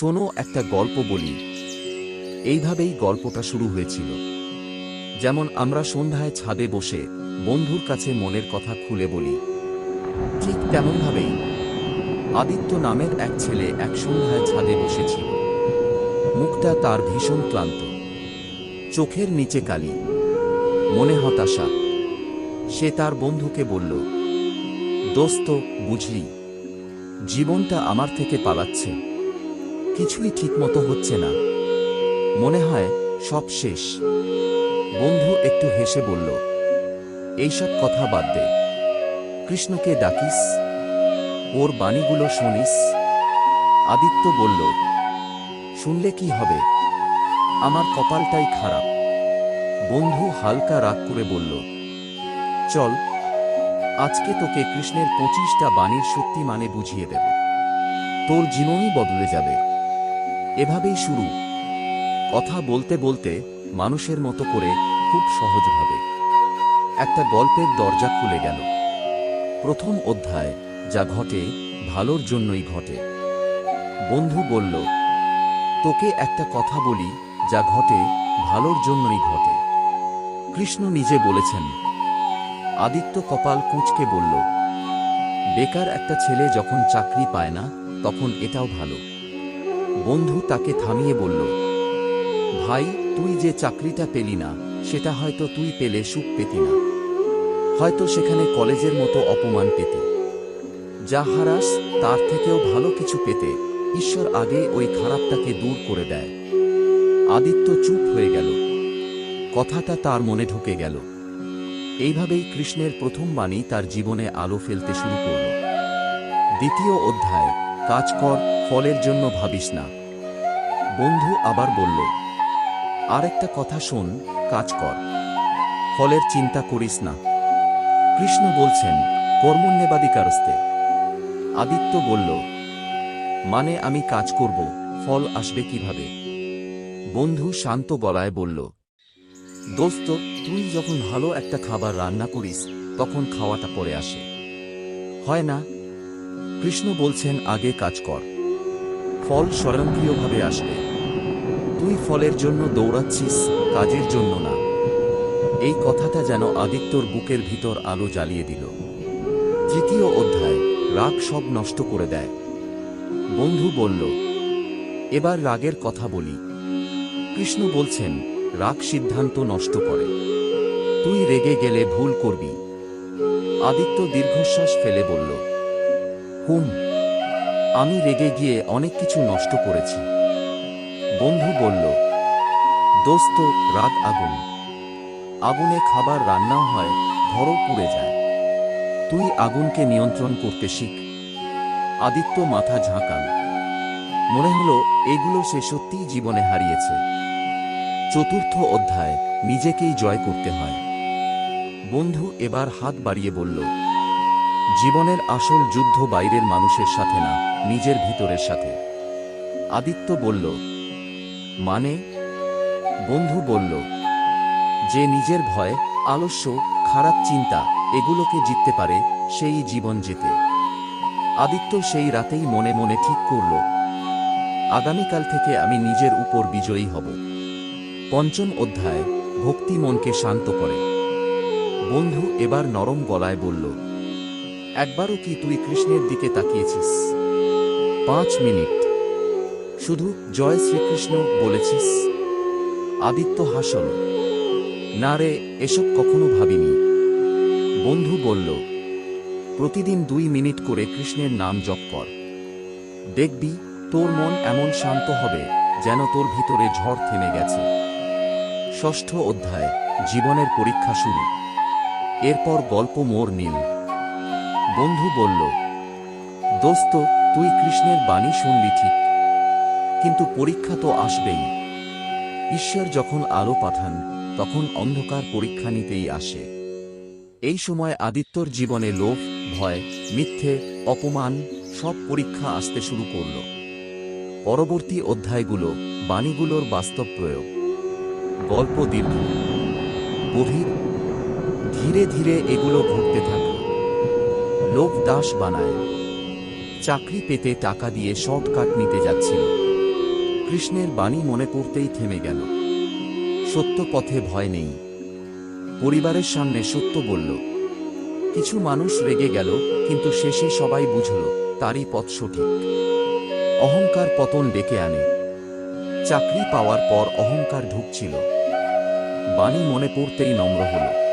শোনো, একটা গল্প বলি। এইভাবেই গল্পটা শুরু হয়েছিল। যেমন আমরা সন্ধ্যায় ছাদে বসে বন্ধুর কাছে মনের কথা খুলে বলি। ঠিক তেমনভাবেই আদিত্য নামের এক ছেলে এক সন্ধ্যায় ছাদে বসেছিল। মুখটা তার ভীষণ ক্লান্ত। চোখের নিচে কালি। মনে হতাশা। সে তার বন্ধুকে বলল, দোস্ত, বুঝলি, জীবনটা আমার থেকে পালাচ্ছে। কিছুই ঠিকমতো হচ্ছে না। মনে হয় সব শেষ। বন্ধু একটু হেসে বলল, এইসব কথা বাদ দে। কৃষ্ণকে ডাকিস, ওর বাণীগুলো শুনিস। আদিত্য বলল, শুনলে কি হবে? আমার কপালটাই খারাপ। বন্ধু হালকা রাগ করে বলল, চল, আজকে তোকে কৃষ্ণের পঁচিশটা বাণীর সত্যি মানে বুঝিয়ে দেব। তোর জীবনই বদলে যাবে। এভাবেই শুরু। কথা বলতে বলতে মানুষের মতো করে খুব সহজভাবে। একটা গল্পের দরজা খুলে গেল। প্রথম অধ্যায়, যা ঘটে ভালোর জন্যই ঘটে। বন্ধু বলল, তোকে একটা কথা বলি, যা ঘটে ভালোর জন্যই ঘটে। কৃষ্ণ নিজে বলেছেন, আদিত্য কপাল কুঁচকে বলল, বেকার একটা ছেলে যখন চাকরি পায় না, তখন এটাও ভালো। বন্ধু তাকে থামিয়ে বলল, ভাই, তুই যে চাকরিটা পেলি না, সেটা হয়তো তুই পেলে সুখ পেতি না। হয়তো সেখানে কলেজের মতো অপমান পেতে। যা হারাস, তার থেকেও ভালো কিছু পেতে, ঈশ্বর আগে ওই খারাপটাকে দূর করে দেয়। আদিত্য চুপ হয়ে গেল। কথাটা তার মনে ঢুকে গেল। এইভাবেই কৃষ্ণের প্রথম বাণী তার জীবনে আলো ফেলতে শুরু করল। দ্বিতীয় অধ্যায়, কাজ কর, ফলের জন্য ভাবিস না। বন্ধু আবার বলল, আরেকটা কথা শোন, কাজ কর। ফলের চিন্তা করিস না। কৃষ্ণ বলছেন কর্মণ্যবাদিকারস্তে আদিত্য বলল মানে আমি কাজ করব, ফল আসবে কীভাবে? বন্ধু শান্ত গলায় বলল, দোস্ত, তুই যখন ভালো একটা খাবার রান্না করিস, তখন খাওয়াটা পরে আসে। হয় না? কৃষ্ণ বলছেন, আগে কাজ কর। ফল স্বয়ংক্রিয়ভাবে আসবে। তুই ফলের জন্য দৌড়াচ্ছিস কাজের জন্য না। এই কথাটা যেন আদিত্যর বুকের ভিতর আলো জ্বালিয়ে দিল। তৃতীয় অধ্যায়, রাগ সব নষ্ট করে দেয়। বন্ধু বলল, এবার রাগের কথা বলি। কৃষ্ণ বলছেন, রাগ সিদ্ধান্ত নষ্ট করে। তুই রেগে গেলে ভুল করবি। আদিত্য দীর্ঘশ্বাস ফেলে বলল, হুম, আমি রেগে গিয়ে অনেক কিছু নষ্ট করেছি। বন্ধু বলল, দোস্ত রাগ আগুন। আগুনে খাবার রান্নাও হয়, ঘরও পুড়ে যায়। তুই আগুনকে নিয়ন্ত্রণ করতে শিখ। আদিত্য মাথা ঝাঁকান মনে হলো, এগুলো সে সত্যিই জীবনে হারিয়েছে। চতুর্থ অধ্যায়, নিজেকেই জয় করতে হয়। বন্ধু এবার হাত বাড়িয়ে বলল, জীবনের আসল যুদ্ধ বাইরের মানুষের সাথে না, নিজের ভিতরের সাথে। আদিত্য বলল মানে? বন্ধু বলল, যে নিজের ভয়, আলস্য, খারাপ চিন্তা, এগুলোকে জিততে পারে, সেই জীবন যেতে আদিত্য সেই রাতেই মনে মনে ঠিক করল, আগামীকাল থেকে আমি নিজের উপর বিজয়ী হব। পঞ্চম অধ্যায়, ভক্তি মনকে শান্ত করে। বন্ধু এবার নরম গলায় বলল, একবারও কি তুই কৃষ্ণের দিকে তাকিয়েছিস? পাঁচ মিনিট। শুধু জয় শ্রীকৃষ্ণ বলেছিস? আদিত্য হাসল। না রে, এসব কখনো ভাবিনি। বন্ধু বলল, প্রতিদিন দুই মিনিট করে কৃষ্ণের নাম জপ কর। দেখবি, তোর মন এমন শান্ত হবে যেন তোর ভিতরে ঝড় থেমে গেছে। ষষ্ঠ অধ্যায়, জীবনের পরীক্ষা শুরু। এরপর গল্প মোর নীল। বন্ধু বলল, দোস্ত, তুই কৃষ্ণের বাণী শুনলি ঠিক কিন্তু পরীক্ষা তো আসবেই। ঈশ্বর যখন আলো পাঠান, তখন অন্ধকার পরীক্ষা নিতেই আসে। এই সময় আদিত্যর জীবনে লোভ, ভয়, মিথ্যে, অপমান সব পরীক্ষা আসতে শুরু করল। পরবর্তী অধ্যায়গুলো বাণীগুলোর বাস্তব প্রয়োগ। গল্প দীর্ঘ। গভীর। ধীরে ধীরে এগুলো ঘটতে থাকে। লোক দাস বানায়। চাকরি পেতে টাকা দিয়ে শর্টকাট নিতে যাচ্ছিল। কৃষ্ণের বাণী মনে পড়তেই থেমে গেল। সত্য পথে ভয় নেই। পরিবারের সামনে সত্য বলল, কিছু মানুষ রেগে গেল, কিন্তু শেষে সবাই বুঝল, তারই পথ সঠিক। অহংকার পতন ডেকে আনে। চাকরি পাওয়ার পর অহংকার ঢুকছিল। বাণী মনে পড়তেই নম্র হল।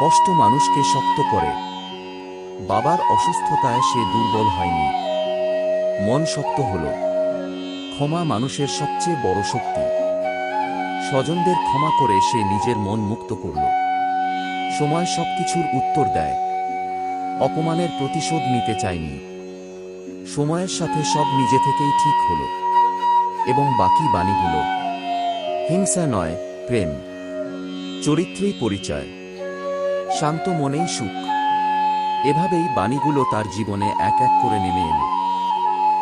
কষ্ট মানুষকে শক্ত করে। বাবার অসুস্থতায় সে দুর্বল হয়নি। মন শক্ত হল। ক্ষমা মানুষের সবচেয়ে বড় শক্তি। স্বজনদের ক্ষমা করে সে নিজের মন মুক্ত করল। সময় সবকিছুর উত্তর দেয়। অপমানের প্রতিশোধ নিতে চায়নি। সময়ের সাথে সব নিজে থেকেই ঠিক হলো। এবং বাকি বাণীগুলো হিংসা নয়, প্রেম। চরিত্রেই পরিচয়। শান্ত মনেই সুখ। এভাবেই বাণীগুলো তার জীবনে এক এক করে নেমে এলো।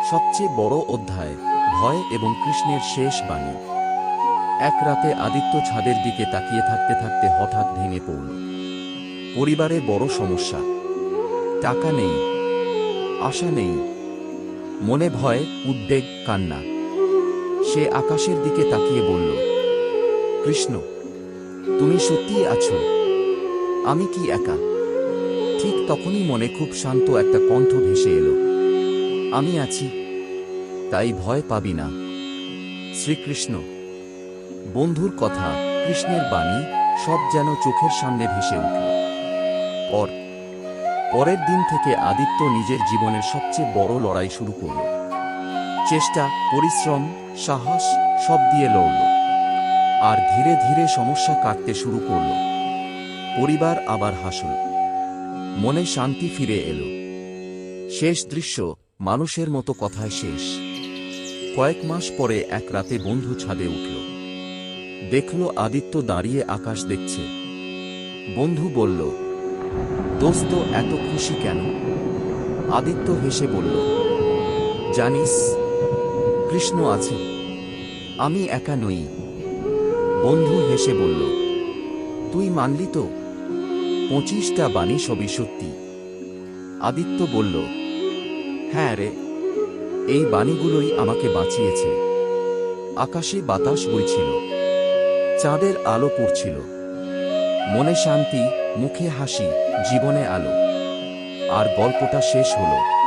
সবচেয়ে বড় অধ্যায়। ভয় এবং কৃষ্ণের শেষ বাণী। এক রাতে আদিত্য ছাদের দিকে তাকিয়ে থাকতে থাকতে হঠাৎ ভেঙে পড়ল। পরিবারে বড় সমস্যা। টাকা নেই, আশা নেই, মনে ভয়, উদ্বেগ, কান্না। সে আকাশের দিকে তাকিয়ে বলল, কৃষ্ণ, তুমি সত্যিই আছো? আমি কি একা? ঠিক তখনই মনে খুব শান্ত একটা কণ্ঠ ভেসে এলো, আমি আছি। তাই ভয় পাবি না। শ্রীকৃষ্ণ, বন্ধুর কথা, কৃষ্ণের বাণী, সব যেন চোখের সামনে ভেসে উঠল। পর, পরের দিন থেকে আদিত্য নিজের জীবনের সবচেয়ে বড় লড়াই শুরু করল। চেষ্টা, পরিশ্রম, সাহস, সব দিয়ে লড়ল। আর ধীরে ধীরে সমস্যা কাটতে শুরু করল। পরিবার আবার হাসল। মনে শান্তি ফিরে এলো। শেষ দৃশ্য, মানুষের মতো কথায় শেষ। কয়েক মাস পরে এক রাতে বন্ধু ছাদে উঠল। দেখল আদিত্য দাঁড়িয়ে আকাশ দেখছে। বন্ধু বলল, দোস্ত, এত খুশি কেন? আদিত্য হেসে বলল, জানিস, কৃষ্ণ আছে, আমি একা নই। বন্ধু হেসে বলল, তুই মানলি তো? পঁচিশটা বাণী সবই সত্যি। আদিত্য বলল হ্যাঁ রে। এই বাণীগুলোই আমাকে বাঁচিয়েছে। আকাশে বাতাস বইছিল। চাঁদের আলো পড়ছিল। মনে শান্তি, মুখে হাসি, জীবনে আলো। আর গল্পটা শেষ হলো।